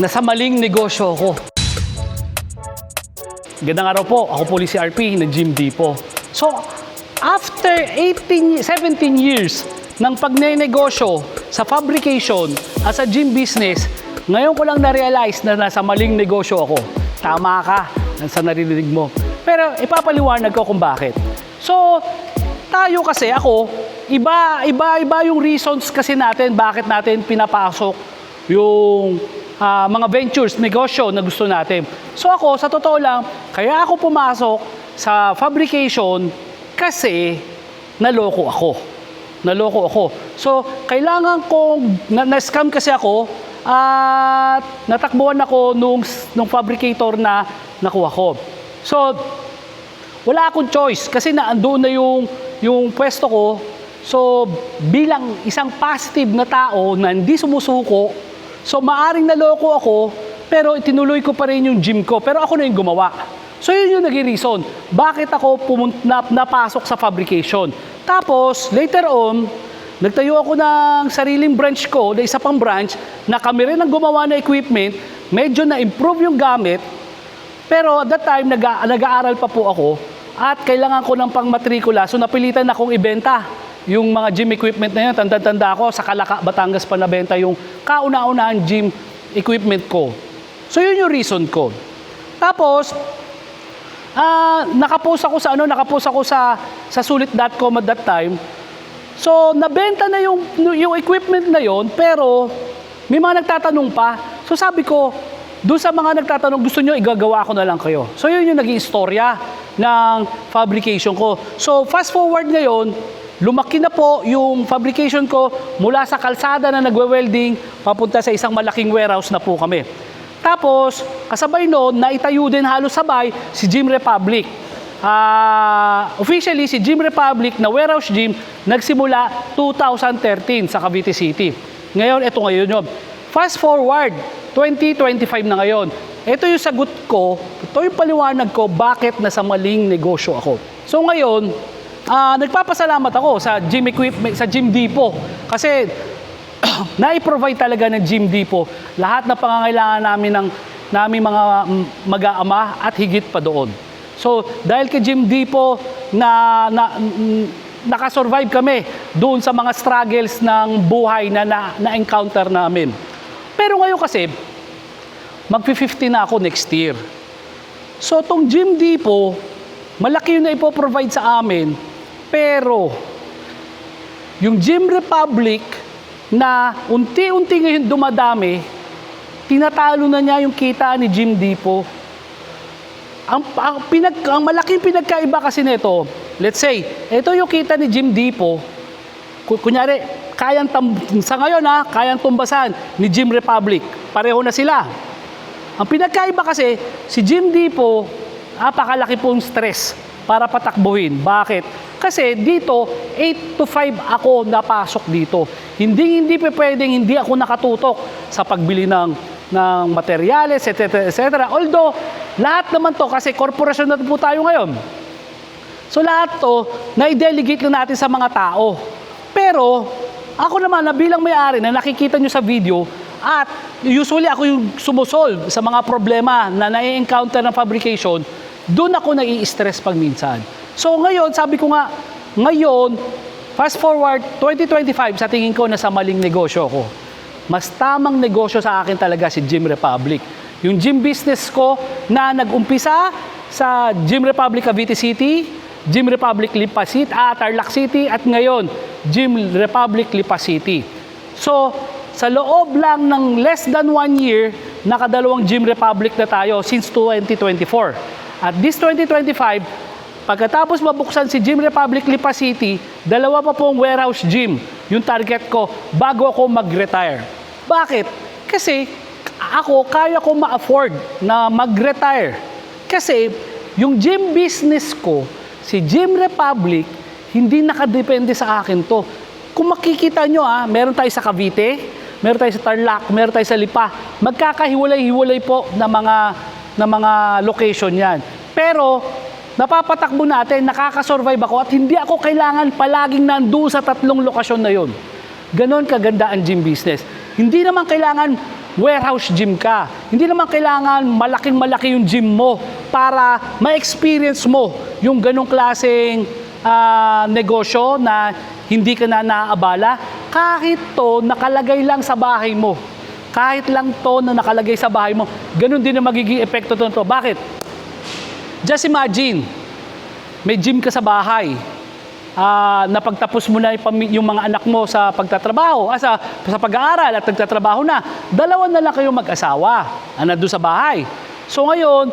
nasa maling negosyo ako. Gandang araw po, ako po si RP ng Gym Depot. So, after 18, 17 years ng pagnenegosyo sa fabrication at sa gym business, ngayon ko lang na-realize na nasa maling negosyo ako. Tama ka sa narinig mo. Pero ipapaliwanag ko kung bakit. So, tayo kasi ako, iba, iba, iba yung reasons kasi natin bakit natin pinapasok yung ah, mga ventures, negosyo na gusto natin. So ako, sa totoo lang, kaya ako pumasok sa fabrication kasi naloko ako. Naloko ako. So, kailangan kong, na- na-scam kasi ako at natakbuhan ako nung, nung fabricator na nakuha ko. So, wala akong choice kasi naandoon na yung, yung pwesto ko. So, bilang isang positive na tao na hindi sumusuko, so maaring naloko ako, pero itinuloy ko pa rin yung gym ko. Pero ako na yung gumawa. So, yun yung naging reason. Bakit ako pumun- na, napasok sa fabrication. Tapos, later on, nagtayo ako ng sariling branch ko, na isa pang branch, na kami rin ang gumawa ng equipment, medyo na-improve yung gamit, pero at that time, nag- nag-aaral pa po ako at kailangan ko ng pang-matrikula. So napilitan akong ibenta yung mga gym equipment na yun. Tanda-tanda ako, sa Kalaka, Batangas pa nabenta yung kauna-unahang gym equipment ko. So yun yung reason ko. Tapos, ah nakapost ako sa ano, nakapost ako sa sa sulit.com at that time. So, nabenta na yung, yung equipment na yon pero may mga nagtatanong pa. So, sabi ko, doon sa mga nagtatanong, gusto nyo, igagawa ko na lang kayo. So, yun yung naging istorya ng fabrication ko. So, fast forward ngayon, lumaki na po yung fabrication ko mula sa kalsada na nagwe-welding papunta sa isang malaking warehouse na po kami. Tapos, kasabay noon, naitayo din halos sabay si Gym Republic. Ah, officially, si Gym Republic na warehouse gym nagsimula 2013 sa Cavite City. Ngayon, ito ngayon yun. Fast forward, 2025 na ngayon. Ito yung sagot ko, ito yung paliwanag ko bakit nasa maling negosyo ako. So ngayon, ah, nagpapasalamat ako sa gym equipment, sa Gym Depot. Kasi na-provide talaga ng Gym Depot lahat na pangangailangan namin ng namin mga mag-aama at higit pa doon. So, dahil kay Gym Depot na, na mm, nakasurvive kami doon sa mga struggles ng buhay na na- na-encounter namin. Pero ngayon kasi, mag-50 na ako next year. So, tong Gym Depot, malaki yun na ipoprovide sa amin, pero yung Gym Republic na unti-unti ngayon dumadami, tinatalo na niya yung kita ni Gym Depot. Ang, ang, pinag, ang malaking pinagkaiba kasi nito, let's say, ito yung kita ni Gym Depot, Ku- kunyari, kayang tam, sa ngayon ha, kayang tumbasan ni Gym Republic. Pareho na sila. Ang pinagkaiba kasi, si Gym Depot, napakalaki pong stress para patakbuhin. Bakit? Kasi dito, 8 to 5 ako napasok dito. Hindi, hindi pa pwedeng hindi ako nakatutok sa pagbili ng, ng materyales, etc. etc. Although, lahat naman to, kasi korporasyon na po tayo ngayon. So lahat to, na-delegate lang natin sa mga tao. Pero, ako naman na bilang may-ari na nakikita nyo sa video, at usually ako yung sumusolve sa mga problema na nai-encounter ng fabrication, doon ako nai-stress pag minsan. So ngayon, sabi ko nga, ngayon, fast forward 2025, sa tingin ko nasa maling negosyo ko. Mas tamang negosyo sa akin talaga si Gym Republic. Yung gym business ko na nag-umpisa sa Gym Republic Cavite City, Gym Republic Lipa City, ah, Tarlac City, at ngayon, Gym Republic Lipa City. So, sa loob lang ng less than one year, nakadalawang Gym Republic na tayo since 2024. At this 2025, pagkatapos mabuksan si Gym Republic Lipa City, dalawa pa pong warehouse gym yung target ko bago ako mag-retire. Bakit? Kasi ako, kaya ko ma-afford na mag-retire. Kasi yung gym business ko, si Gym Republic, hindi nakadepende sa akin to. Kung makikita nyo ah, meron tayo sa Cavite, meron tayo sa Tarlac, meron tayo sa Lipa. Magkakahiwalay-hiwalay po na mga na mga location yan. Pero napapatakbo natin, nakakasurvive ako at hindi ako kailangan palaging nandoon sa tatlong lokasyon na yon. Ganon kaganda ang gym business. Hindi naman kailangan warehouse gym ka. Hindi naman kailangan malaking malaki yung gym mo para ma-experience mo yung ganong klaseng ah, negosyo na hindi ka na naaabala. Kahit to nakalagay lang sa bahay mo. Kahit lang to na nakalagay sa bahay mo, ganun din ang magiging epekto to. to. Bakit? Just imagine, may gym ka sa bahay. Ah, napagtapos mo na yung, mga anak mo sa pagtatrabaho, ah, sa, sa pag-aaral at nagtatrabaho na. Dalawa na lang kayong mag-asawa na nandun sa bahay. So ngayon,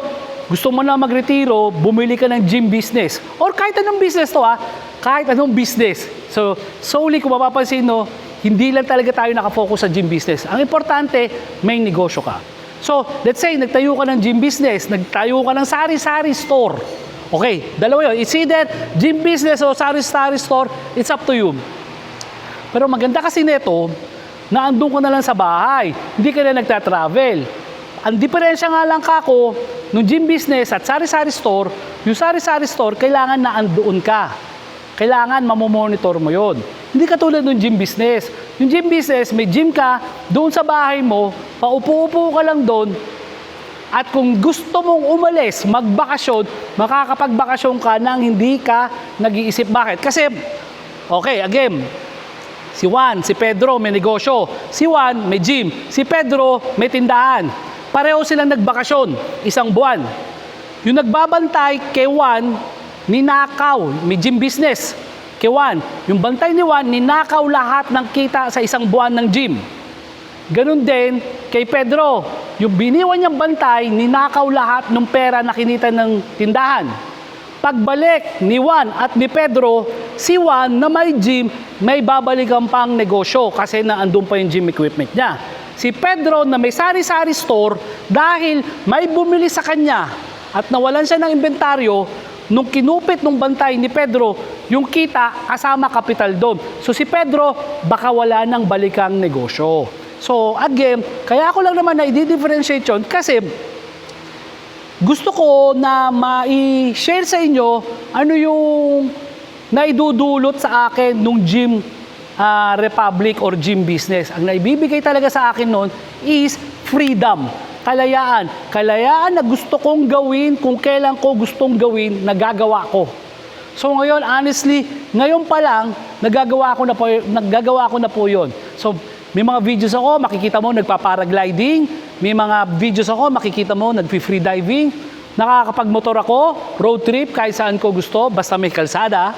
gusto mo na magretiro, bumili ka ng gym business. Or kahit anong business to ha, kahit anong business. So, solely kung mapapansin no, hindi lang talaga tayo nakafocus sa gym business. Ang importante, may negosyo ka. So, let's say, nagtayo ka ng gym business, nagtayo ka ng sari-sari store. Okay, dalawa yun. It's either gym business o sari-sari store, it's up to you. Pero maganda kasi nito, na andun ka na lang sa bahay, hindi ka na nagta-travel. Ang diferensya nga lang kako, nung gym business at sari-sari store, yung sari-sari store, kailangan na andoon ka. Kailangan mamomonitor mo yon. Hindi katulad ng gym business. Yung gym business, may gym ka, doon sa bahay mo, paupo-upo ka lang doon, at kung gusto mong umalis, magbakasyon, makakapagbakasyon ka nang hindi ka nag-iisip. Bakit? Kasi, okay, again, si Juan, si Pedro may negosyo. Si Juan may gym. Si Pedro may tindahan. Pareho silang nagbakasyon, isang buwan. Yung nagbabantay kay Juan, ninakaw, may gym business. Kay Juan, yung bantay ni Juan, ninakaw lahat ng kita sa isang buwan ng gym. Ganon din kay Pedro. Yung biniwan niyang bantay, ninakaw lahat ng pera na kinita ng tindahan. Pagbalik ni Juan at ni Pedro, si Juan na may gym, may babalikan pang negosyo kasi naandun pa yung gym equipment niya. Si Pedro na may sari-sari store dahil may bumili sa kanya at nawalan siya ng inventaryo, nung kinupit ng bantay ni Pedro, yung kita kasama kapital doon. So si Pedro, baka wala nang balikang negosyo. So again, kaya ako lang naman na i-differentiate yun kasi gusto ko na ma-share sa inyo ano yung naidudulot sa akin nung gym ah, republic or gym business. Ang naibibigay talaga sa akin noon is freedom, kalayaan. Kalayaan na gusto kong gawin kung kailan ko gustong gawin, nagagawa ko. So ngayon, honestly, ngayon pa lang, nagagawa ko na po, nagagawa ko na po yun. So, may mga videos ako, makikita mo nagpa-paragliding. May mga videos ako, makikita mo nagfi-free diving. Nakakapagmotor ako, road trip, kahit saan ko gusto, basta may kalsada.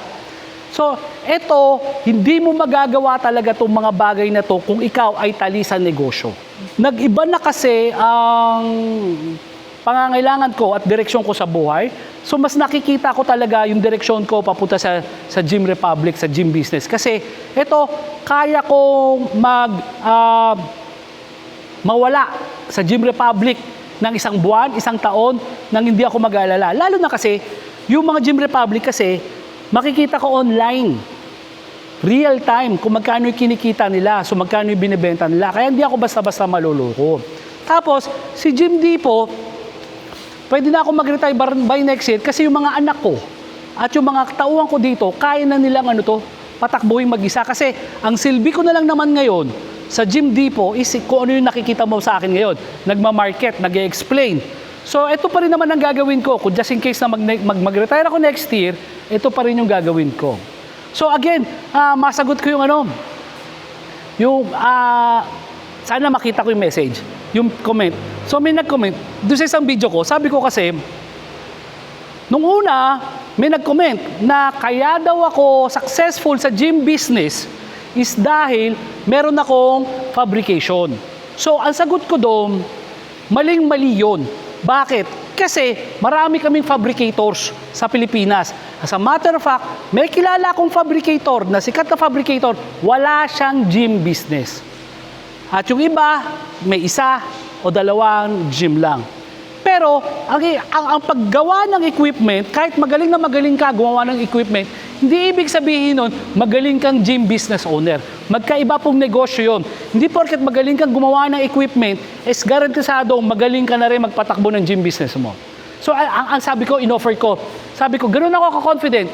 So, eto, hindi mo magagawa talaga itong mga bagay na to kung ikaw ay tali sa negosyo. Nag-iba na kasi ang pangangailangan ko at direksyon ko sa buhay. So, mas nakikita ko talaga yung direksyon ko papunta sa, sa Gym Republic, sa gym business. Kasi, eto, kaya kong mag, ah, mawala sa Gym Republic ng isang buwan, isang taon, nang hindi ako mag-aalala. Lalo na kasi, yung mga Gym Republic kasi, makikita ko online. Real time, kung magkano yung kinikita nila, so magkano yung binibenta nila. Kaya hindi ako basta-basta maluloko. Tapos, si Jim Depot, pwede na ako mag-retire by next year kasi yung mga anak ko at yung mga tauhan ko dito, kaya na nilang ano to, patakbuhin mag-isa. Kasi ang silbi ko na lang naman ngayon sa Gym Depot is kung ano yung nakikita mo sa akin ngayon. Nagma-market, nag explain So, ito pa rin naman ang gagawin ko. Kung just in case na mag, mag, mag-retire ako next year, ito pa rin yung gagawin ko. So, again, ah, masagot ko yung ano, yung, ah, sana makita ko yung message, yung comment. So, may nag-comment. Doon sa isang video ko, sabi ko kasi, nung una, may nag-comment na kaya daw ako successful sa gym business is dahil meron akong fabrication. So, ang sagot ko doon, maling-mali yun. Bakit? Kasi marami kaming fabricators sa Pilipinas. As a matter of fact, may kilala akong fabricator na sikat na fabricator, wala siyang gym business. At yung iba, may isa o dalawang gym lang. Pero ang, ang, ang paggawa ng equipment, kahit magaling na magaling ka gumawa ng equipment, hindi ibig sabihin nun, magaling kang gym business owner. Magkaiba pong negosyo yon. Hindi porket magaling kang gumawa ng equipment, is garantisadong magaling ka na rin magpatakbo ng gym business mo. So ang, ang, sabi ko, in-offer ko, sabi ko, ganoon ako ka-confident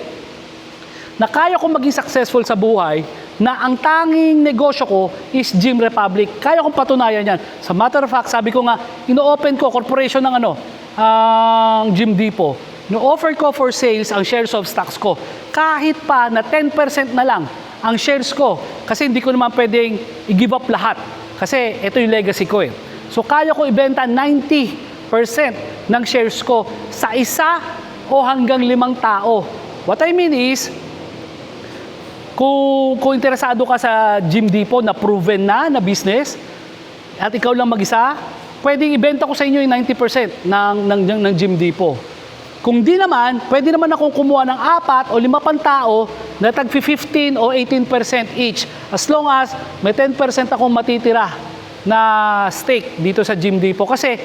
na kaya kong maging successful sa buhay na ang tanging negosyo ko is Gym Republic. Kaya kong patunayan yan. Sa matter of fact, sabi ko nga, ino-open ko corporation ng ano, ang Gym Depot. No-offer ko for sales ang shares of stocks ko. Kahit pa na 10% na lang ang shares ko. Kasi hindi ko naman pwedeng i-give up lahat. Kasi ito yung legacy ko eh. So kaya ko ibenta 90% ng shares ko sa isa o hanggang limang tao. What I mean is, kung, kung interesado ka sa Gym Depot na proven na na business at ikaw lang mag-isa, pwedeng ibenta ko sa inyo yung 90% ng, ng, ng, ng Gym Depot. Kung di naman, pwede naman akong kumuha ng apat o lima pang tao na tag 15 o 18% each. As long as may 10% akong matitira na stake dito sa Gym Depot. Kasi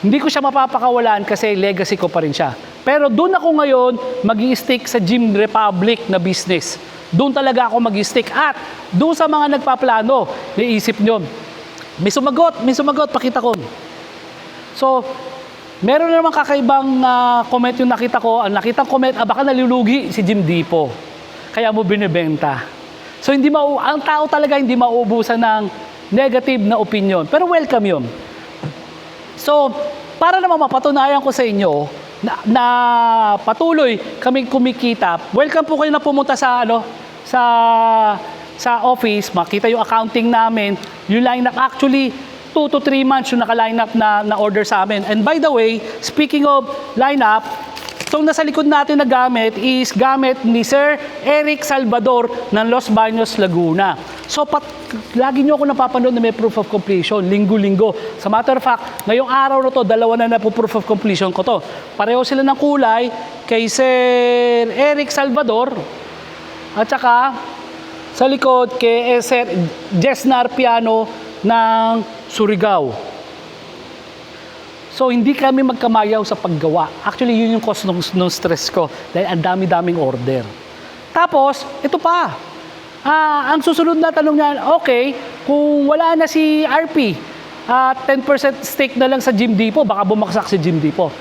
hindi ko siya mapapakawalan kasi legacy ko pa rin siya. Pero doon ako ngayon mag stick sa Gym Republic na business. Doon talaga ako mag stick At doon sa mga nagpaplano, naisip nyo, may sumagot, may sumagot, pakita ko. So, meron na naman kakaibang ah, comment yung nakita ko. Ang nakitang comment, ah, baka nalulugi si Jim Dipo. Kaya mo binibenta. So, hindi mau ang tao talaga hindi mauubusan ng negative na opinion. Pero welcome yun. So, para naman mapatunayan ko sa inyo na, na patuloy kami kumikita, welcome po kayo na pumunta sa ano sa sa office, makita yung accounting namin, yung lineup actually 2 to 3 months yung naka-lineup na, na order sa amin. And by the way, speaking of lineup, itong nasa likod natin na gamit is gamit ni Sir Eric Salvador ng Los Baños, Laguna. So, pat, lagi nyo ako napapanood na may proof of completion, linggo-linggo. Sa matter of fact, ngayong araw na to, dalawa na na po proof of completion ko to. Pareho sila ng kulay kay Sir Eric Salvador at saka sa likod kay Sir Jesnar Piano ng Surigao. So, hindi kami magkamayaw sa paggawa. Actually, yun yung cause ng, ng stress ko dahil ang dami-daming order. Tapos, ito pa. Ah, ang susunod na tanong niya, okay, kung wala na si RP, at 10% stake na lang sa Gym Depot, baka bumaksak si Gym Depot.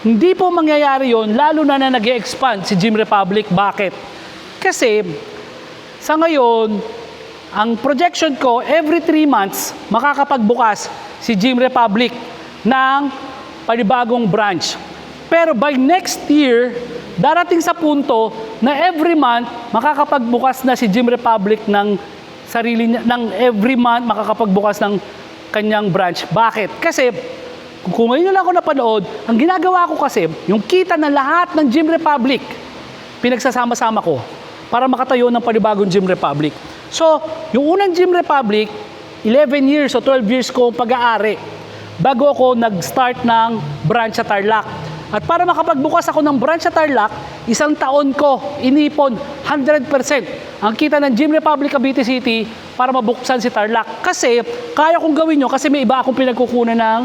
Hindi po mangyayari yon lalo na na nag expand si Gym Republic. Bakit? Kasi sa ngayon, ang projection ko, every 3 months, makakapagbukas si Gym Republic ng panibagong branch. Pero by next year, darating sa punto na every month, makakapagbukas na si Gym Republic ng sarili niya, ng every month makakapagbukas ng kanyang branch. Bakit? Kasi kung ngayon lang ako napanood, ang ginagawa ko kasi, yung kita na lahat ng Gym Republic, pinagsasama-sama ko para makatayo ng panibagong Gym Republic. So, yung unang Gym Republic, 11 years o 12 years ko pag-aari bago ako nag-start ng branch sa Tarlac. At para makapagbukas ako ng branch sa Tarlac, isang taon ko inipon 100% ang kita ng Gym Republic Cavite City para mabuksan si Tarlac. Kasi kaya kong gawin yun kasi may iba akong pinagkukunan ng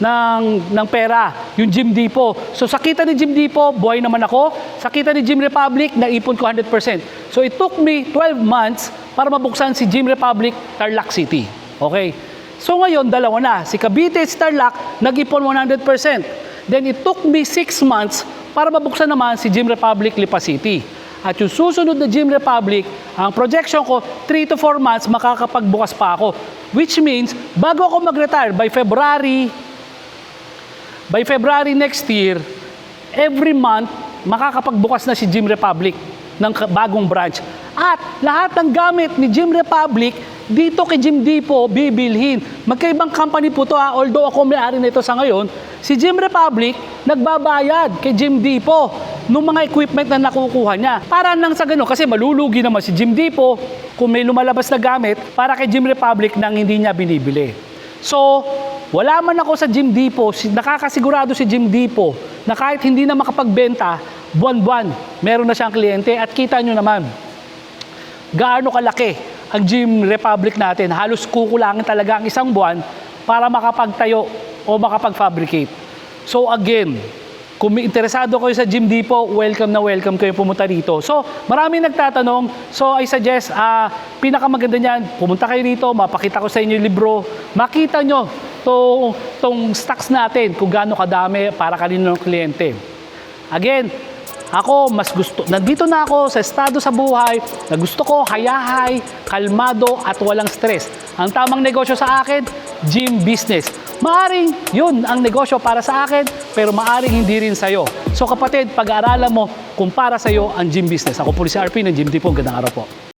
ng, ng pera, yung Gym Depot. So sa kita ni Gym Depot, buhay naman ako. Sa kita ni Gym Republic, naipon ko 100%. So it took me 12 months para mabuksan si Gym Republic, Tarlac City. Okay? So ngayon, dalawa na. Si Cavite at Tarlac, nag-ipon 100%. Then it took me 6 months para mabuksan naman si Gym Republic, Lipa City. At yung susunod na Gym Republic, ang projection ko, 3 to 4 months, makakapagbukas pa ako. Which means, bago ako mag-retire, by February, by February next year, every month, makakapagbukas na si Gym Republic ng bagong branch. At lahat ng gamit ni Gym Republic, dito kay Gym Depot, bibilhin. Magkaibang company po to ha, although ako may-ari nito sa ngayon, si Gym Republic, nagbabayad kay Gym Depot ng mga equipment na nakukuha niya. Para nang sa ganun, kasi malulugi naman si Gym Depot kung may lumalabas na gamit para kay Gym Republic nang hindi niya binibili. So, wala man ako sa Gym Depot, si- nakakasigurado si Gym Depot na kahit hindi na makapagbenta, buwan-buwan, meron na siyang kliyente at kita nyo naman, gaano kalaki ang Gym Republic natin. Halos kukulangin talaga ang isang buwan para makapagtayo o makapag-fabricate. So again, kung interesado kayo sa Gym Depot, welcome na welcome kayo pumunta dito. So, marami nagtatanong. So, I suggest, ah, pinakamaganda niyan, pumunta kayo dito, mapakita ko sa inyo yung libro. Makita nyo tong, tong stocks natin, kung gaano kadami para kanino ng kliyente. Again, Ako, mas gusto, nandito na ako sa estado sa buhay na gusto ko hayahay, kalmado at walang stress. Ang tamang negosyo sa akin, gym business. Maaring yun ang negosyo para sa akin, pero maaring hindi rin sa'yo. So kapatid, pag-aaralan mo kung para sa'yo ang gym business. Ako po si RP ng Gym Depot. Gandang araw po.